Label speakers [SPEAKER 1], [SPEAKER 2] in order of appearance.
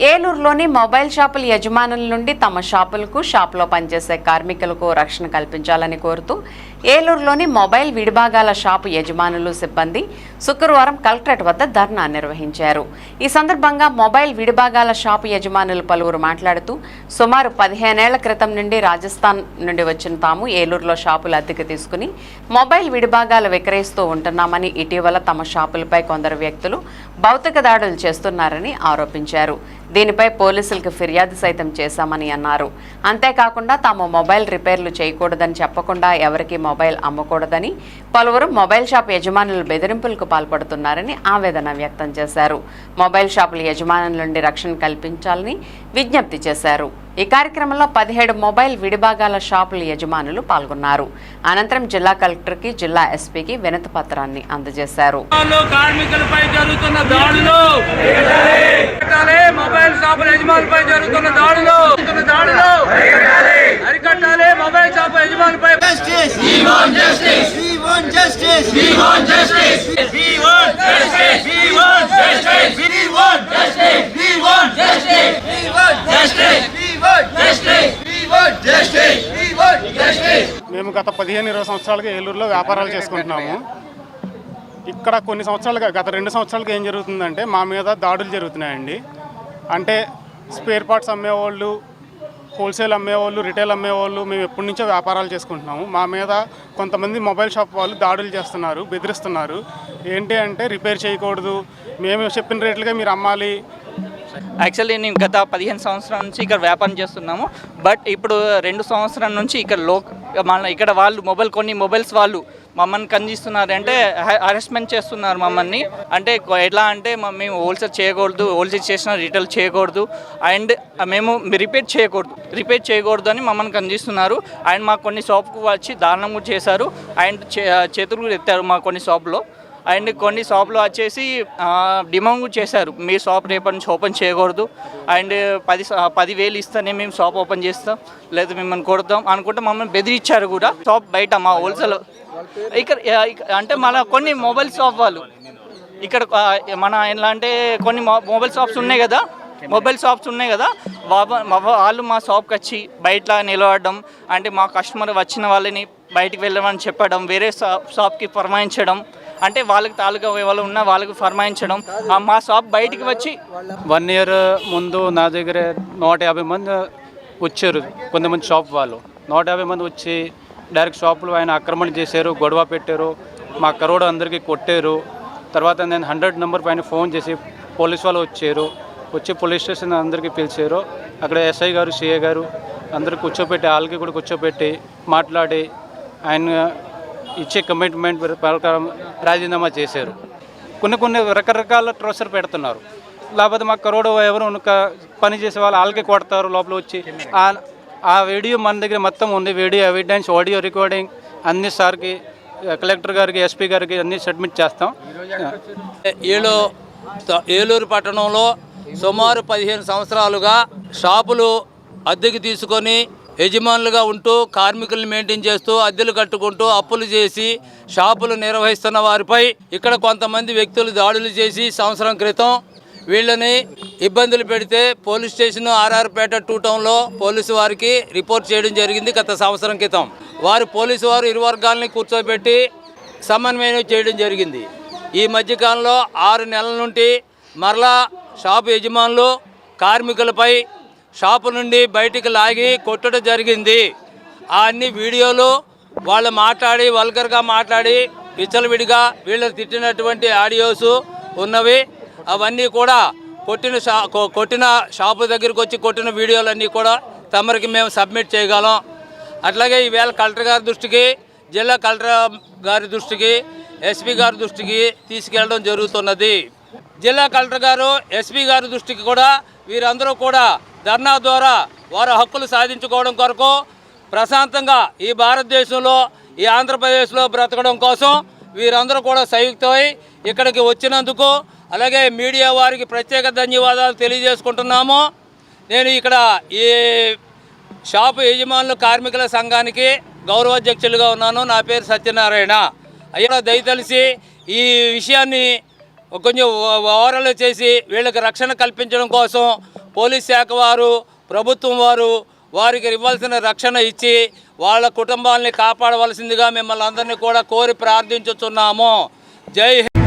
[SPEAKER 1] ఏలూరులోని mobile షాపుల యజమానుల నుండి తమ షాపులకు షాపులో పనిచేసే కార్మికులకు రక్షణ కల్పించాలని కోరుతూ ఏలూరులోని మొబైల్ విడిభాగాల షాపు యజమానులు సిబ్బంది శుక్రవారం కలెక్టరేట్ వద్ద ధర్నా నిర్వహించారు. ఈ సందర్భంగా మొబైల్ విడిభాగాల షాపు యజమానులు పలువురు మాట్లాడుతూ సుమారు పదిహేనేళ్ళ క్రితం నుండి రాజస్థాన్ నుండి వచ్చిన తాము ఏలూరులో షాపులు అద్దెకు తీసుకుని మొబైల్ విడిభాగాలు విక్రయిస్తూ ఉంటున్నామని ఇటీవల తమ షాపులపై కొందరు వ్యక్తులు భౌతిక దాడులు చేస్తున్నారని ఆరోపించారు. దీనిపై పోలీసులకు ఫిర్యాదు సైతం చేశామని అన్నారు. అంతేకాకుండా తాము మొబైల్ రిపేర్లు చేయకూడదని చెప్పకుండా ఎవరికి మొబైల్ అమ్మకూడదని పలువురు మొబైల్ షాప్ యజమానులు బెదిరింపులకు పాల్పడుతున్నారని ఆవేదన వ్యక్తం చేశారు. మొబైల్ షాపుల యజమానుల నుండి రక్షణ కల్పించాలని విజ్ఞప్తి చేశారు. ఈ కార్యక్రమంలో పదిహేడు మొబైల్ విడిభాగాల షాపుల యజమానులు పాల్గొన్నారు. అనంతరం జిల్లా కలెక్టర్కి జిల్లా ఎస్పీకి వినతి పత్రాన్ని అందజేశారు.
[SPEAKER 2] జరుగుతున్న దాడులు! మొబైల్ షాపుల యజమానులపై జరుగుతున్న దాడులు! దాడులు అరికట్టాలి మొబైల్ షాప్
[SPEAKER 3] యజమానిపై
[SPEAKER 4] మేము గత పదిహేను ఇరవై సంవత్సరాలుగా ఏలూరులో వ్యాపారాలు చేసుకుంటున్నాము ఇక్కడ కొన్ని సంవత్సరాలుగా గత రెండు సంవత్సరాలుగా ఏం జరుగుతుందంటే మా మీద దాడులు జరుగుతున్నాయండి అంటే స్పేర్ పార్ట్స్ అమ్మేవాళ్ళు హోల్సేల్ అమ్మేవాళ్ళు రిటైల్ అమ్మేవాళ్ళు మేము ఎప్పటి నుంచో వ్యాపారాలు చేసుకుంటున్నాము. మా మీద కొంతమంది మొబైల్ షాప్ వాళ్ళు దాడులు చేస్తున్నారు బెదిరిస్తున్నారు. ఏంటి అంటే రిపేర్ చేయకూడదు. మేము చెప్పిన రేట్లుగా మీరు అమ్మాలి.
[SPEAKER 5] యాక్చువల్లీ నేను గత పదిహేను సంవత్సరాల నుంచి ఇక్కడ వ్యాపారం చేస్తున్నాము. బట్ ఇప్పుడు రెండు సంవత్సరాల నుంచి ఇక్కడ లో మన ఇక్కడ వాళ్ళు మొబైల్ కొన్ని మొబైల్స్ వాళ్ళు మమ్మల్ని కందిస్తున్నారు. అంటే అరెస్ట్మెంట్ చేస్తున్నారు మమ్మల్ని. అంటే కొ- ఎట్లా అంటే మేము హోల్సేల్ చేయకూడదు హోల్సేల్ చేసిన రిటైల్ చేయకూడదు. అండ్ మేము రిపేర్ చేయకూడదు. రిపేర్ చేయకూడదు అని మమ్మల్ని కందిస్తున్నారు. అండ్ మాకు కొన్ని షాప్కు వచ్చి దారుణం కూడా చేశారు. అండ్ చే- చేతులు కూడా ఎత్తారు మా కొన్ని షాప్లో అండ్ కొన్ని షాపులు వచ్చేసి డిమాండ్ చేశారు. మీ షాప్ రేపటి నుంచి ఓపెన్ చేయకూడదు. అండ్ పది పదివేలు ఇస్తేనే మేము షాప్ ఓపెన్ చేస్తాం. లేదా మిమ్మల్ని కొడతాం అనుకుంటే మమ్మల్ని బెదిరించారు కూడా. షాప్ బయట మా హోల్సేల్. ఇక్కడ అంటే మన కొన్ని మొబైల్ షాప్ వాళ్ళు ఇక్కడ మన ఎలా అంటే కొన్ని మొబైల్ షాప్స్ ఉన్నాయి కదా. మొబైల్ షాప్స్ ఉన్నాయి కదా. వాళ్ళు మా షాప్కి వచ్చి బయట నిలబడడం అంటే మా కస్టమర్ వచ్చిన వాళ్ళని బయటికి వెళ్ళమని చెప్పడం వేరే షాప్కి ఫర్మాయించడం అంటే వాళ్ళకి తాలూకా వాళ్ళు ఉన్న వాళ్ళకి ఫర్మాయించడం. మా షాప్ బయటికి వచ్చి
[SPEAKER 6] వన్ ఇయర్ ముందు నా దగ్గర నూట యాభై మంది వచ్చారు కొంతమంది షాప్ వాళ్ళు. నూట యాభై మంది వచ్చి డైరెక్ట్ షాపులు ఆయన ఆక్రమణ చేశారు గొడవ పెట్టారు మా కరోడు అందరికీ కొట్టారు. తర్వాత నేను హండ్రెడ్ నెంబర్ పైన ఫోన్ చేసి పోలీస్ వాళ్ళు వచ్చారు. వచ్చి పోలీస్ స్టేషన్ అందరికీ పిలిచారు. అక్కడ ఎస్ఐ గారు సిఐ గారు అందరు కూర్చోపెట్టి వాళ్ళకి కూడా కూర్చోపెట్టి మాట్లాడి ఆయన ఇచ్చే కమిట్మెంట్ ప్రకారం రాజీనామా చేశారు. కొన్ని కొన్ని రకరకాల ట్రోసర్ పెడుతున్నారు. లేకపోతే మా కరోడో ఎవరు పని చేసే వాళ్ళు వాళ్ళకి కొడతారు లోపల వచ్చి. ఆ- ఆ వీడియో మన దగ్గర మొత్తం ఉంది. వీడియో ఎవిడెన్స్ ఆడియో రికార్డింగ్ అన్ని సార్కి కలెక్టర్ గారికి ఎస్పీ గారికి అన్ని సబ్మిట్ చేస్తాం.
[SPEAKER 2] ఏలో ఏలూరు పట్టణంలో సుమారు పదిహేను సంవత్సరాలుగా షాపులు అద్దెకి తీసుకొని యజమానులుగా ఉంటూ కార్మికులను మెయింటైన్ చేస్తూ అద్దెలు కట్టుకుంటూ అప్పులు చేసి షాపులు నిర్వహిస్తున్న వారిపై ఇక్కడ కొంతమంది వ్యక్తులు దాడులు చేసి సంవత్సరం క్రితం వీళ్ళని ఇబ్బందులు పెడితే పోలీస్ స్టేషన్ ఆర్ఆర్పేట టూ టౌన్లో పోలీసు వారికి రిపోర్ట్ చేయడం జరిగింది గత సంవత్సరం క్రితం. వారు పోలీసు వారు ఇరు వర్గాలని కూర్చోబెట్టి సమన్వయం చేయడం జరిగింది. ఈ మధ్యకాలంలో ఆరు నెలల నుండి మరలా షాపు యజమానులు కార్మికులపై షాపు నుండి బయటికి లాగి కొట్టడం జరిగింది. ఆ అన్ని వీడియోలు వాళ్ళు మాట్లాడి వల్గర్గా మాట్లాడి విచ్చలవిడిగా వీళ్ళు తిట్టినటువంటి ఆడియోస్ ఉన్నవి. అవన్నీ కూడా కొట్టిన షా కొట్టిన షాపు దగ్గరికి వచ్చి కొట్టిన వీడియోలన్నీ కూడా తమరికి మేము సబ్మిట్ చేయగలం. అట్లాగే ఈవేళ కలెక్టర్ గారి దృష్టికి జిల్లా కలెక్టర్ గారి దృష్టికి ఎస్పీ గారి దృష్టికి తీసుకెళ్ళడం జరుగుతున్నది. జిల్లా కలెక్టర్ గారు ఎస్పీ గారి దృష్టికి కూడా వీరందరూ కూడా ధర్నా ద్వారా వారి హక్కులు సాధించుకోవడం కొరకు ప్రశాంతంగా ఈ భారతదేశంలో ఈ ఆంధ్రప్రదేశ్లో బ్రతకడం కోసం వీరందరూ కూడా సంయుక్తమై ఇక్కడికి వచ్చినందుకు అలాగే మీడియా వారికి ప్రత్యేక ధన్యవాదాలు తెలియజేసుకుంటున్నాము. నేను ఇక్కడ ఈ షాపు యజమానులు కార్మికుల సంఘానికి గౌరవాధ్యక్షులుగా ఉన్నాను. నా పేరు సత్యనారాయణ. అయ్యా దయతలిసి ఈ విషయాన్ని కొంచెం ఓవరాల్ చేసి వీళ్ళకి రక్షణ కల్పించడం కోసం పోలీస్ శాఖ వారు ప్రభుత్వం వారు వారికి ఇవ్వాల్సిన రక్షణ ఇచ్చి వాళ్ళ కుటుంబాలని కాపాడవలసిందిగా మిమ్మల్ని అందరినీ కూడా కోరి ప్రార్థించుతున్నాము జై హింద్.